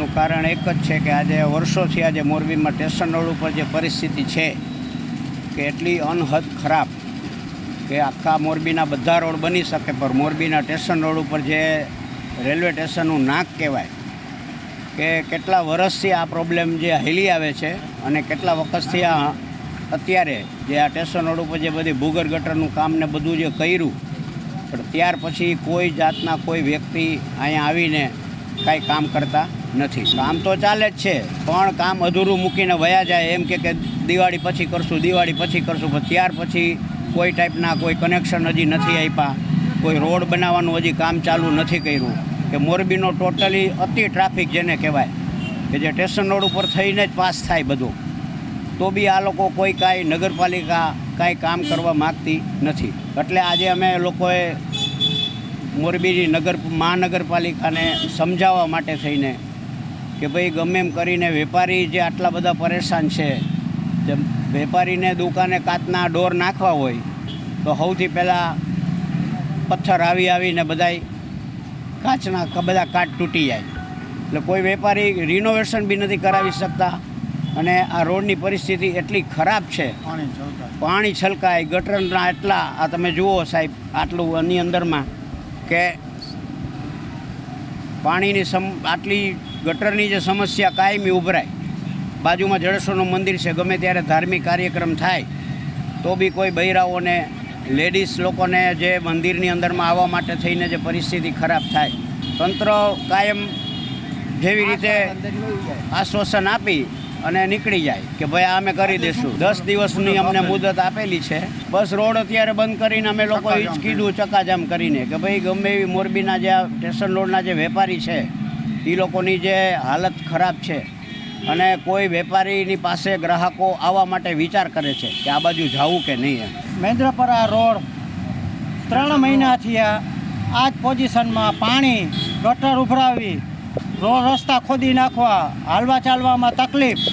એનું કારણ એક જ છે કે આજે વર્ષોથી આજે મોરબીમાં સ્ટેશન રોડ ઉપર જે પરિસ્થિતિ છે કે એટલી અનહદ ખરાબ કે આખા મોરબીના બધા રોડ બની શકે, પણ મોરબીના સ્ટેશન રોડ ઉપર જે રેલવે સ્ટેશનનું નાક કહેવાય કે કેટલા વર્ષથી આ પ્રોબ્લેમ જે હેલી આવે છે અને કેટલા વખતથી આ અત્યારે જે આ સ્ટેશન રોડ ઉપર જે બધી ભૂગર ગટરનું કામ ને બધું જે કર્યું, પણ ત્યાર પછી કોઈ જાતના કોઈ વ્યક્તિ અહીંયા આવીને કાંઈ કામ કરતા નથી. કામ તો ચાલે જ છે, પણ કામ અધૂરું મૂકીને વયા જાય, એમ કે દિવાળી પછી કરશું, દિવાળી પછી કરશું, પણ ત્યાર પછી કોઈ ટાઈપના કોઈ કનેક્શન હજી નથી આપ્યા. કોઈ રોડ બનાવવાનું હજી કામ ચાલુ નથી કર્યું. કે મોરબીનો ટોટલી અતિ ટ્રાફિક જેને કહેવાય, કે જે સ્ટેશન રોડ ઉપર થઈને જ પાસ થાય બધું. તો બી આ લોકો કોઈ કાંઈ નગરપાલિકા કાંઈ કામ કરવા માગતી નથી. એટલે આજે અમે લોકોએ મોરબીની નગર, મહાનગરપાલિકાને સમજાવવા માટે થઈને કે ભાઈ ગમે એમ કરીને વેપારી જે આટલા બધા પરેશાન છે જેમ વેપારીને દુકાને કાચના ડોર નાખવા હોય તો સૌથી પહેલાં પથ્થર આવી આવીને બધાય કાચના બધા કાચ તૂટી જાય. એટલે કોઈ વેપારી રિનોવેશન બી નથી કરાવી શકતા અને આ રોડની પરિસ્થિતિ એટલી ખરાબ છે. પાણી છલકાય. ગટરના એટલા આ તમે જુઓ સાહેબ આટલું આની અંદરમાં કે પાણીની સમ આટલી ગટરની જે સમસ્યા કાયમી ઉભરાય બાજુમાં જડેશ્વરનું મંદિર છે ગમે ત્યારે ધાર્મિક કાર્યક્રમ થાય તો બી કોઈ બૈરાઓને લેડીઝ લોકોને જે મંદિરની અંદરમાં આવવા માટે થઈને જે પરિસ્થિતિ ખરાબ થાય તંત્ર કાયમ જેવી રીતે આશ્વાસન આપી અને નીકળી જાય કે ભાઈ આ અમે કરી દઈશું દસ દિવસની અમને મુદત આપેલી છે. બસ રોડ અત્યારે બંધ કરીને અમે લોકો જ કીધું ચકાજામ કરીને કે ભાઈ ગમે એવી મોરબીના જે સ્ટેશન રોડના જે વેપારી છે એ લોકોની જે હાલત ખરાબ છે. અને કોઈ વેપારીની પાસે ગ્રાહકો આવવા માટે વિચાર કરે છે કે આ બાજુ જવું કે નહીં એમ. મહેન્દ્રપરા રોડ ત્રણ મહિનાથી આ જ પોઝિશનમાં પાણી ગટર ઉભરાવી રસ્તા ખોદી નાખવા, હાલવા ચાલવામાં તકલીફ.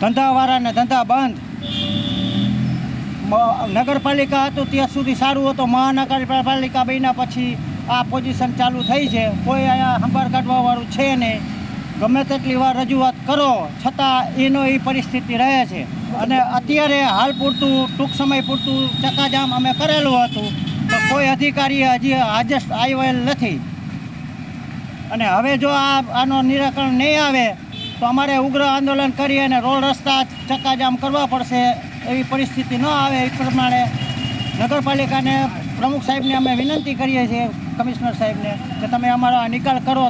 ધંધાવાળાને ધંધા બંધ. નગરપાલિકા હતું, ત્યાં સુધી સારું હતું. મહાનગરપાલિકા બન્યા પછી આ પોઝિશન ચાલુ થઈ છે. કોઈ અહીંયા સંભાળ કાઢવાવાળું છે નહીં. ગમે તેટલી વાર રજૂઆત કરો, છતાં એનો એ પરિસ્થિતિ રહે છે. અને અત્યારે હાલ પૂરતું, ટૂંક સમય પૂરતું ચકાજામ અમે કરેલું હતું. તો કોઈ અધિકારી હજી હાજર આવેલ નથી. અને હવે જો આ આનો નિરાકરણ નહીં આવે, તો અમારે ઉગ્ર આંદોલન કરી અને રોડ રસ્તા ચક્કાજામ કરવા પડશે એવી પરિસ્થિતિ ન આવે એ પ્રમાણે નગરપાલિકાને પ્રમુખ સાહેબને અમે વિનંતી કરીએ છીએ, કમિશનર સાહેબને, કે તમે અમારો આ નિકાલ કરો